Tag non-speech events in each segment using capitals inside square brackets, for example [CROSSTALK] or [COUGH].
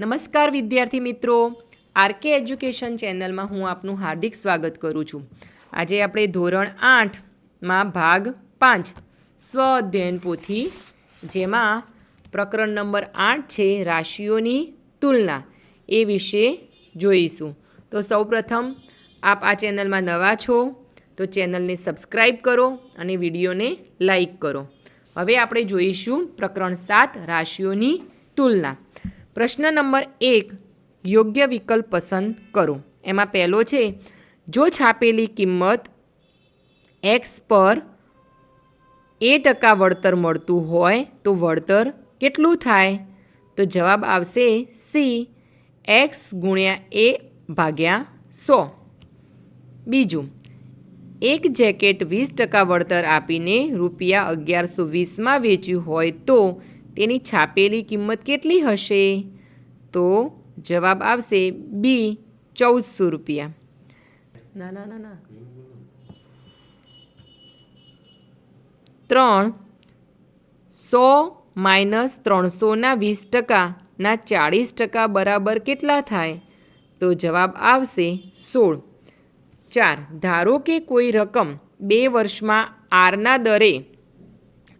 નમસ્કાર વિદ્યાર્થી મિત્રો. આરકે એજ્યુકેશન ચેનલમાં હું આપનું હાર્દિક સ્વાગત કરું છું. આજે આપણે ધોરણ આઠમાં ભાગ પાંચ, સ્વ અધ્યયન પોથી, જેમાં પ્રકરણ નંબર આઠ છે રાશિઓની તુલના એ વિશે જોઈશું. તો સૌપ્રથમ આપ આ ચેનલમાં નવા છો, તો ચેનલને સબસ્ક્રાઈબ કરો અને વિડીયોને લાઈક કરો. હવે આપણે જોઈશું પ્રકરણ સાત, રાશિઓની તુલના. પ્રશ્ન નંબર એક, યોગ્ય વિકલ્પ પસંદ કરો. એમાં પહેલો છે, જો છાપેલી કિંમત એક્સ પર એ ટકા વળતર મળતું હોય, તો વળતર કેટલું થાય? તો જવાબ આવશે સી એક્સ ગુણ્યા એ ભાગ્યા સો. બીજું, એક જેકેટ વીસ ટકા વળતર આપીને રૂપિયા અગિયારસો વીસમાં વેચ્યું હોય તો તેની છાપેલી કિંમત કેટલી હશે? તો જવાબ આવશે બી ચૌદસો રૂપિયા. ના ના ના ના. ત્રણ સો માઇનસ ત્રણસોના વીસ ટકાના ચાળીસ ટકા બરાબર કેટલા થાય? તો જવાબ આવશે સોળ. ચાર ધારો કે કોઈ રકમ બે વર્ષમાં આરના દરે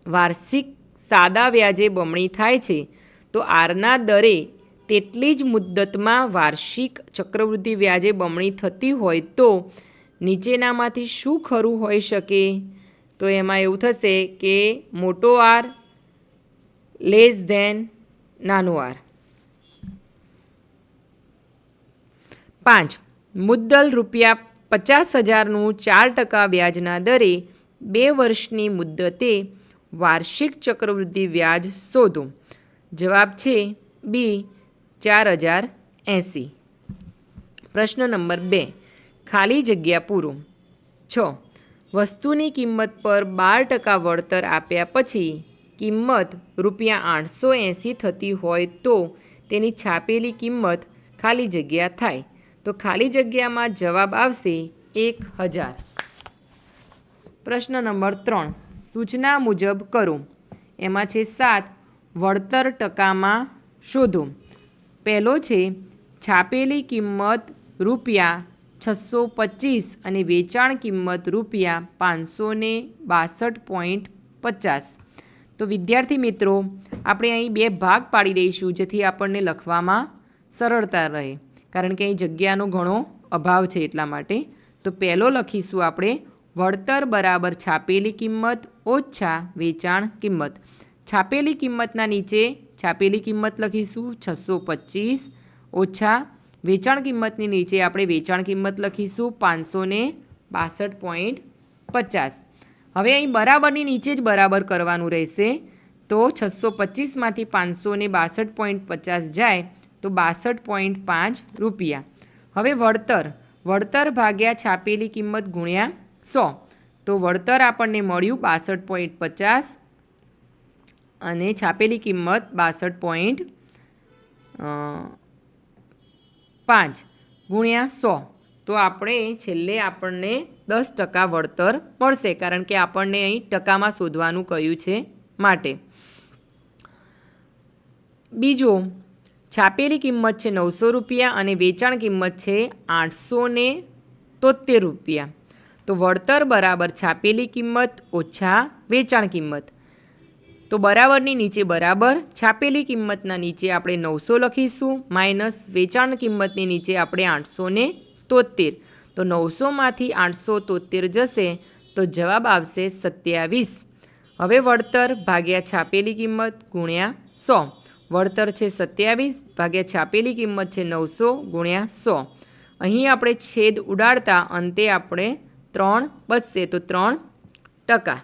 વાર્ષિક સાદા વ્યાજે બમણી થાય છે, તો આરના દરે તેટલી જ મુદ્દતમાં વાર્ષિક ચક્રવૃદ્ધિ વ્યાજે બમણી થતી હોય તો નીચેનામાંથી શું ખરું હોઈ શકે? તો એમાં એવું થશે કે મોટો આર લેસ ધેન નાનો આર. પાંચ. મુદ્દલ રૂપિયા પચાસ હજારનું ચાર ટકા વ્યાજના દરે બે વર્ષની મુદ્દતે વાર્ષિક ચક્રવૃદ્ધિ વ્યાજ શોધો. જવાબ છે બી, ચાર હજાર એંસી. પ્રશ્ન નંબર બે, ખાલી જગ્યા પૂરો. છ, વસ્તુની કિંમત પર બાર ટકા વળતર આપ્યા પછી કિંમત રૂપિયા આઠસો એંસી થતી હોય તો તેની છાપેલી કિંમત ખાલી જગ્યા થાય. તો ખાલી જગ્યામાં જવાબ આવશે એક હજાર. પ્રશ્ન નંબર ત્રણ સૂચના મુજબ કરો. એમાં છે સાત, વળતર ટકામાં શોધો. પહેલો છે, છાપેલી કિંમત રૂપિયા છસો પચીસ અને વેચાણ કિંમત રૂપિયા પાંચસો ને બાસઠ પોઈન્ટ પચાસ. તો વિદ્યાર્થી મિત્રો, આપણે અહીં બે ભાગ પાડી દઈશું જેથી આપણને લખવામાં સરળતા રહે. કારણ કે અહીં જગ્યાનો ઘણો અભાવ છે એટલા માટે. તો પહેલો લખીશું આપણે વળતર બરાબર છાપેલી કિંમત ઓછા વેચાણ કિંમત. છાપેલી કિંમતના નીચે છાપેલી કિંમત લખીશું છસો પચીસ. ઓછા વેચાણ કિંમતની નીચે આપણે વેચાણ કિંમત લખીશું પાંચસો ને બાસઠ પોઈન્ટ પચાસ. હવે અહીં બરાબરની નીચે જ બરાબર કરવાનું રહેશે. તો છસો પચીસમાંથી પાંચસો ને બાસઠ પોઈન્ટ પચાસ જાય તો બાસઠ પોઈન્ટ પાંચ રૂપિયા. હવે વળતર. વળતર ભાગ્યા છાપેલી કિંમત ગુણ્યા સો. તો વળતર આપણને મળ્યું બાસઠ પોઈન્ટ પચાસ અને છાપેલી કિંમત બાસઠ પોઈન્ટ પાંચ ગુણ્યા સો. તો આપણે છેલ્લે આપણને દસ ટકા વળતર મળશે કારણ કે આપણને અહીં ટકામાં શોધવાનું કહ્યું છે માટે. બીજો, છાપેલી કિંમત છે નવસો રૂપિયા અને વેચાણ કિંમત છે આઠસો તોતેર રૂપિયા. તો વળતર બરાબર છાપેલી કિંમત ઓછા વેચાણ કિંમત. તો બરાબરની નીચે બરાબર, છાપેલી કિંમતના નીચે આપણે નવસો લખીશું, માઇનસ વેચાણ કિંમતની નીચે આપણે આઠસો ને તોતેર તો નવસોમાંથી આઠસો તોતેર જશે, તો જવાબ આવશે સત્યાવીસ. હવે વળતર ભાગ્યા છાપેલી કિંમત ગુણ્યા સો. વળતર છે સત્યાવીસ ભાગ્યા છાપેલી કિંમત છે નવસો ગુણ્યા સો. અહીં આપણે છેદ ઉડાડતા અંતે આપણે ત્રણ, બચશે તો ત્રણ ટકા.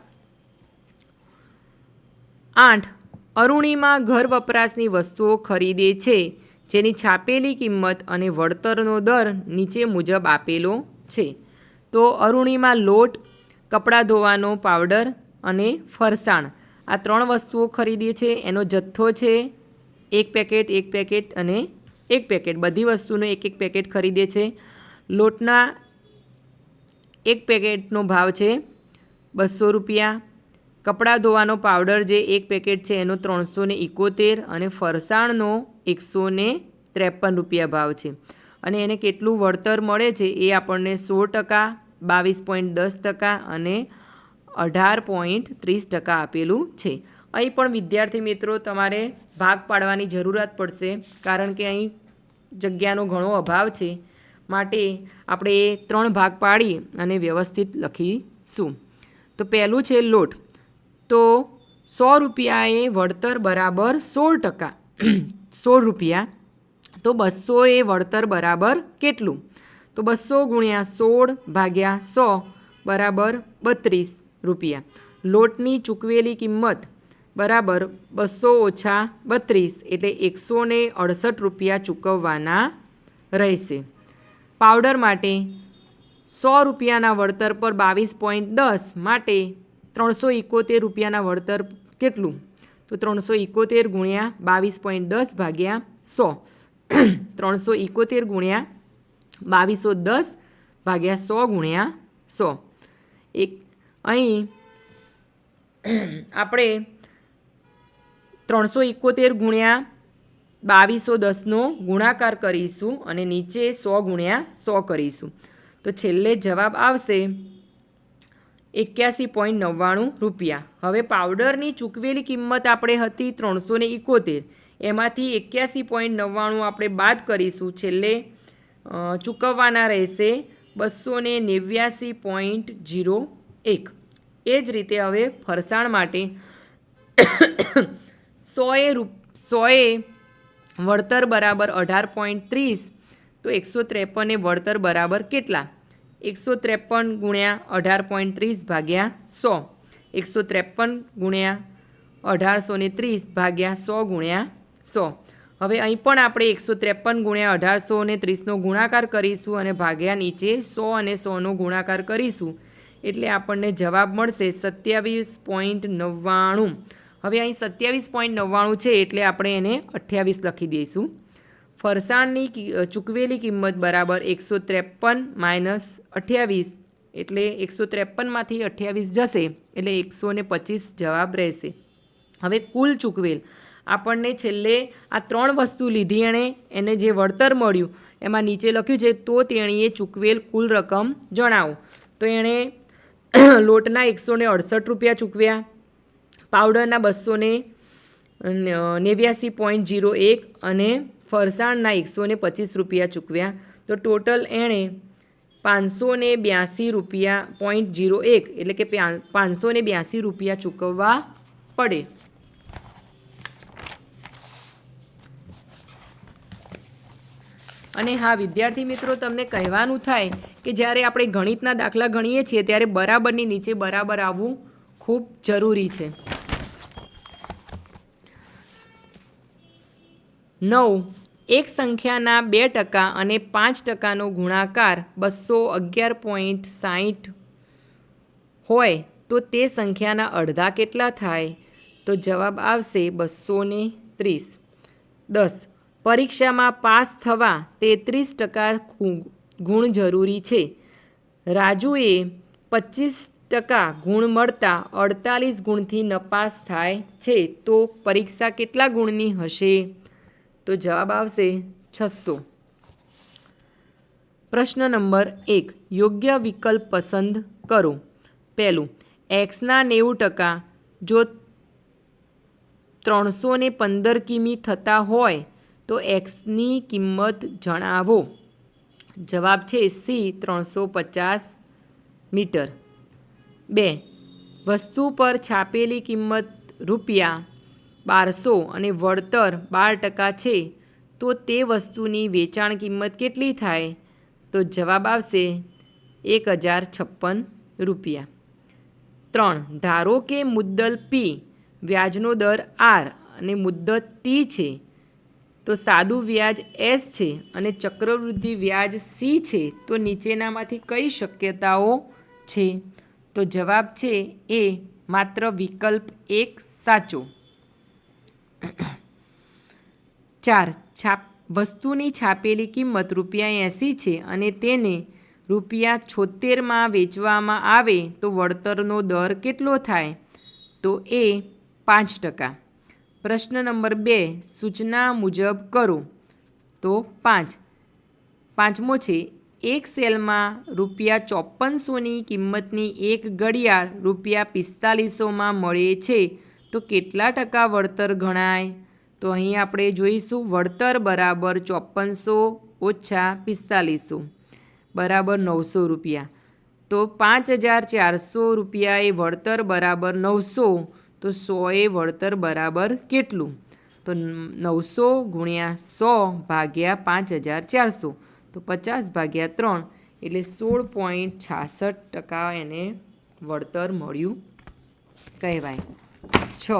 આઠ, અરુણિમા ઘર વપરાશની વસ્તુઓ ખરીદે છે, જેની છાપેલી કિંમત અને વળતરનો દર નીચે મુજબ આપેલો છે. તો અરુણિમા લોટ, કપડાં ધોવાનો પાવડર અને ફરસાણ. આ ત્રણ વસ્તુઓ ખરીદીએ છે, એનો જથ્થો છે, એક પેકેટ એક પેકેટ અને એક પેકેટ. બધી વસ્તુનો એક એક પેકેટ ખરીદે છે. લોટના એક પેકેટનો ભાવ છે બસો રૂપિયા. કપડાં ધોવાનો પાવડર જે એક પેકેટ છે એનો ત્રણસો ને એકોતેર અને ફરસાણનો એકસો ને ત્રેપન રૂપિયા ભાવ છે. અને એને કેટલું વળતર મળે છે એ આપણને સો ટકા, બાવીસ પોઈન્ટ દસ ટકા અને અઢાર પોઈન્ટ ત્રીસ ટકા આપેલું છે. અહીં પણ વિદ્યાર્થી મિત્રો તમારે ભાગ પાડવાની જરૂરત પડશે કારણ કે અહીં જગ્યાનો ઘણો અભાવ છે. માટે આપણે ત્રણ ભાગ પાડી અને વ્યવસ્થિત લખીશું. તો પહેલું છે લોટ. તો સો રૂપિયાએ વળતર બરાબર સોળ ટકા. [CLEARS THROAT] સોળ રૂપિયા. તો બસો એ વળતર બરાબર કેટલું? તો બસો ગુણ્યા સોળ ભાગ્યા સો બરાબર બત્રીસ રૂપિયા. લોટની ચૂકવેલી કિંમત બરાબર બસો ઓછા બત્રીસ એટલે એકસો અડસઠ રૂપિયા ચૂકવવાના રહેશે. પાવડર માટે સો રૂપિયાના વળતર પર બાવીસ પોઈન્ટ દસ માટે ત્રણસો એકોતેર રૂપિયાના વળતર કેટલું? તો ત્રણસો એકોતેર ગુણ્યા બાવીસ પોઈન્ટ દસ ભાગ્યા સો. [CLEARS THROAT] ત્રણસો એકોતેર ગુણ્યા બાવીસો દસ ભાગ્યા સો ગુણ્યા સો. એક, અહીં [CLEARS THROAT] આપણે ત્રણસો એકોતેર ગુણ્યા બાવીસો દસનો ગુણાકાર કરીશું અને નીચે સો ગુણ્યા સો કરીશું. તો છેલ્લે જવાબ આવશે એક્યાસી પોઈન્ટ નવ્વાણું રૂપિયા. હવે પાવડરની ચૂકવેલી કિંમત આપણે હતી ત્રણસો ને ઇકોતેર. એમાંથી એક્યાસી પોઈન્ટ નવ્વાણું આપણે બાદ કરીશું. છેલ્લે ચૂકવવાના રહેશે બસો ને નેવ્યાસી પોઈન્ટ જીરો એક. એ જ રીતે હવે ફરસાણ માટે સોએ રૂપ સોએ વળતર બરાબર અઢાર પોઈન્ટ ત્રીસ. તો એકસો ત્રેપને વળતર બરાબર કેટલા? એકસો ત્રેપન ગુણ્યા અઢાર પોઈન્ટ ત્રીસ ભાગ્યા સો. એકસો ત્રેપન ગુણ્યા અઢારસો ને ત્રીસ ભાગ્યા સો ગુણ્યા સો. હવે અહીં પણ આપણે એકસો ત્રેપન ગુણ્યા અઢારસો ને ત્રીસનો ગુણાકાર કરીશું અને ભાગ્યા નીચે સો અને સોનો ગુણાકાર કરીશું. એટલે આપણને જવાબ મળશે સત્યાવીસ પોઈન્ટ નવ્વાણું. હવે અહીં સત્યાવીસ પોઈન્ટ નવ્વાણું છે એટલે આપણે એને અઠ્યાવીસ લખી દઈશું. ફરસાણની ચૂકવેલી કિંમત બરાબર એકસો ત્રેપન માઇનસ અઠ્યાવીસ એટલે એકસો ત્રેપનમાંથી અઠ્યાવીસ જશે એટલે એકસો ને પચીસ જવાબ રહેશે. હવે કુલ ચૂકવેલ. આપણને છેલ્લે આ ત્રણ વસ્તુ લીધી એણે, એને જે વળતર મળ્યું, એમાં નીચે લખ્યું છે, તો તેણીએ ચૂકવેલ કુલ રકમ જણાવો. તો એણે [CLEARS THROAT] લોટના એકસો ને અડસઠ રૂપિયા ચૂકવ્યા. પાવડરના બસો ને નેવ્યાસી પોઈન્ટ જીરો એક અને ફરસાણના એકસો ને પચીસ રૂપિયા ચૂકવ્યા. તો ટોટલ એણે પાંચસો ને બ્યાસી રૂપિયા પોઈન્ટ જીરો એક, એટલે કે પાંચસો ને બ્યાસી રૂપિયા ચૂકવવા પડે. અને હા, વિદ્યાર્થી મિત્રો, તમને કહેવાનું થાય કે જ્યારે આપણે ગણિતના દાખલા ગણીએ છીએ, ત્યારે બરાબરની નીચે બરાબર આવવું ખૂબ જરૂરી છે. નવ. એક સંખ્યાના બે ટકા અને પાંચ ટકાનો ગુણાકાર બસો અગિયાર પોઈન્ટ સાહીઠ હોય તો તે સંખ્યાના અડધા કેટલા થાય? તો જવાબ આવશે બસો ત્રીસ. દસ. પરીક્ષામાં પાસ થવા તેત્રીસ ટકા ગુણ જરૂરી છે. રાજુએ પચીસ ટકા ગુણ મળતા અડતાલીસ ગુણથી નપાસ થાય છે તો પરીક્ષા કેટલા ગુણની હશે? તો જવાબ આવશે છસો પ્રશ્ન નંબર એક, યોગ્ય વિકલ્પ પસંદ કરો. પહેલું, એક્સના નેવું ટકા, જો ત્રણસો ને પંદર કિમી થતા હોય, તો એક્સની કિંમત જણાવો. જવાબ છે સી, ત્રણસો પચાસ મીટર. બે, વસ્તુ પર છાપેલી કિંમત રૂપિયા બારસો અને વળતર બાર ટકા છે, તો તે વસ્તુની વેચાણ કિંમત કેટલી થાય? તો જવાબ આવશે એક હજાર છપ્પન રૂપિયા. ત્રણ, ધારો કે મુદ્દલ પી વ્યાજનો દર આર અને મુદ્દત ટી છે, તો સાદું વ્યાજ એસ છે અને ચક્રવૃદ્ધિ વ્યાજ સી છે, તો નીચેનામાંથી કઈ શક્યતાઓ છે? તો જવાબ છે એ માત્ર વિકલ્પ એક સાચો. ચાર, છાપ, વસ્તુની છાપેલી કિંમત રૂપિયા એંસી છે અને તેને રૂપિયા છોતેરમાં વેચવામાં આવે તો વળતરનો દર કેટલો થાય? તો એ પાંચ ટકા. પ્રશ્ન નંબર બે, સૂચના મુજબ કરો. તો પાંચ. પાંચમો છે, એક સેલમાં રૂપિયા ચોપનસોની કિંમતની એક ઘડિયાળ રૂપિયા પિસ્તાલીસોમાં મળે છે. તો કેટલા ટકા વળતર ગણાય? તો અહીં આપણે જોઈશું વળતર બરાબર ચોપનસો ઓછા પિસ્તાલીસો, બરાબર નવસો રૂપિયા. તો પાંચ હજાર ચારસો રૂપિયા એ વળતર બરાબર નવસો, તો સોએ વળતર બરાબર કેટલું? તો નવસો ગુણ્યા સો ભાગ્યા પાંચ હજાર ચારસો, તો પચાસ ભાગ્યા ત્રણ, એટલે સોળ પોઈન્ટ છાસઠ ટકા એને વળતર મળ્યું કહેવાય. છ.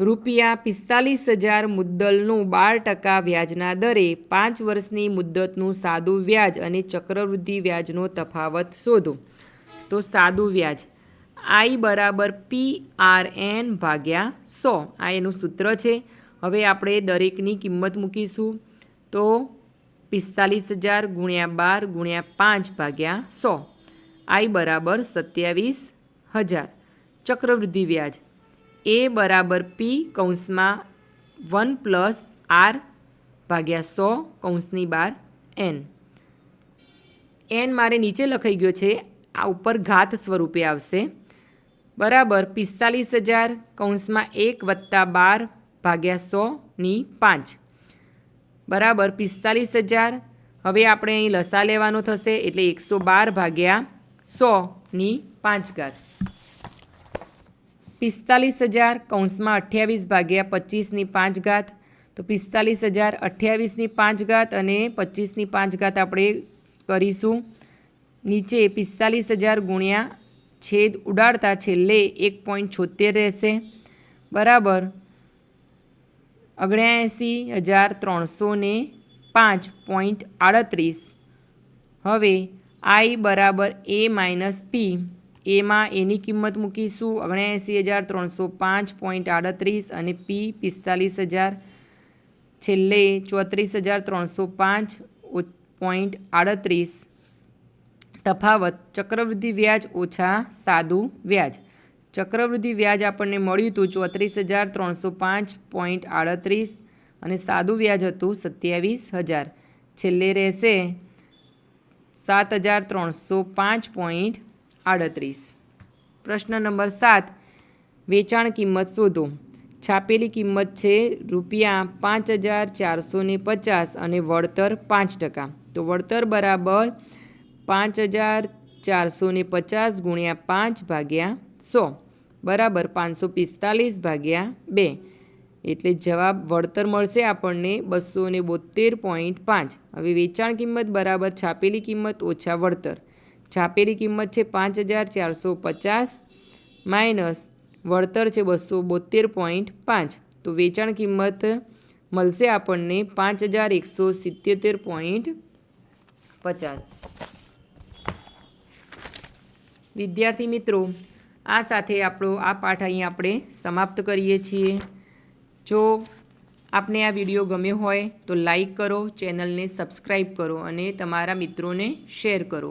રૂપિયા પિસ્તાલીસ હજાર મુદ્દલનું બાર ટકા વ્યાજના દરે પાંચ વર્ષની મુદ્દતનું સાદું વ્યાજ અને ચક્રવૃદ્ધિ વ્યાજનો તફાવત શોધો. તો સાદું વ્યાજ, આઈ બરાબર પી આર એન ભાગ્યા સો. આ એનું સૂત્ર છે. હવે આપણે દરેકની કિંમત મૂકીશું. તો પિસ્તાલીસ હજાર ગુણ્યા બાર ગુણ્યા પાંચ ભાગ્યા સો. આઈ બરાબર સત્યાવીસ હજાર. ચક્રવૃદ્ધિ વ્યાજ એ બરાબર પી કૌંસમાં વન પ્લસ આર ભાગ્યા સો કૌંસની બાર એન એન મારે નીચે લખાઈ ગયો છે, આ ઉપર ઘાત સ્વરૂપે આવશે. બરાબર પિસ્તાલીસ હજાર કૌંસમાં એક વત્તા બાર ભાગ્યા સોની પાંચ. બરાબર પિસ્તાલીસ હજાર, હવે આપણે અહીં લસા લેવાનો થશે, એટલે એકસો બાર ભાગ્યા સોની પાંચ ઘાત. પિસ્તાલીસ હજાર કૌંસમાં અઠ્યાવીસ ભાગ્યા પચીસની પાંચ ઘાત. તો પિસ્તાલીસ હજાર અઠ્યાવીસની પાંચ ઘાત અને પચીસની પાંચ ઘાત આપણે કરીશું. નીચે પિસ્તાલીસ હજાર ગુણ્યા છેદ ઉડાડતા છેલ્લે એક પોઈન્ટ છોતેર રહેશે. બરાબર. અગણ્યાએંસી હજાર ત્રણસો ને પાંચ પોઈન્ટ આડત્રીસ. હવે આઈ બરાબર એ માઇનસ પી. એમાં એની કિંમત મૂકીશું ઓગણ્યાએંસી હજાર ત્રણસો પાંચ પોઈન્ટ આડત્રીસ અને પી પિસ્તાલીસ હજાર. છેલ્લે ચોત્રીસ હજાર ત્રણસો પાંચ પોઈન્ટ આડત્રીસ. તફાવત, ચક્રવૃદ્ધિ વ્યાજ ઓછા સાદું વ્યાજ. ચક્રવૃદ્ધિ વ્યાજ આપણને મળ્યું હતું ચોત્રીસ હજાર ત્રણસો પાંચ પોઈન્ટ આડત્રીસ અને સાદું વ્યાજ હતું સત્યાવીસ હજાર. છેલ્લે રહેશે સાત હજાર ત્રણસો પાંચ પોઈન્ટ આડત્રીસ. પ્રશ્ન નંબર સાત. વેચાણ કિંમત શોધો. છાપેલી કિંમત છે રૂપિયા પાંચ હજાર ચારસો પચાસ અને વળતર પાંચ ટકા. તો વળતર બરાબર પાંચ હજાર ચારસો પચાસ ગુણ્યા પાંચ ભાગ્યા સો. બરાબર પાંચસો પિસ્તાલીસ ભાગ્યા બે. એટલે જવાબ વળતર મળશે આપણને બસો બોતેર પોઈન્ટ પાંચ. હવે વેચાણ કિંમત બરાબર છાપેલી કિંમત ઓછા વળતર. છાપેલી કિંમત છે પાંચ હજાર ચારસો પચાસ, માઇનસ વળતર છે બસો બોતેર પોઈન્ટ પાંચ. તો વેચાણ કિંમત મળશે આપણને પાંચ હજાર એકસો સિત્યોતેર પોઈન્ટ પચાસ. વિદ્યાર્થી મિત્રો, આ સાથે આપણો આ પાઠ અહીં આપણે સમાપ્ત કરીએ છીએ. જો આપને આ વીડિયો ગમ્યો હોય તો લાઈક કરો, ચેનલને સબસ્ક્રાઈબ કરો અને તમારા મિત્રોને શેર કરો.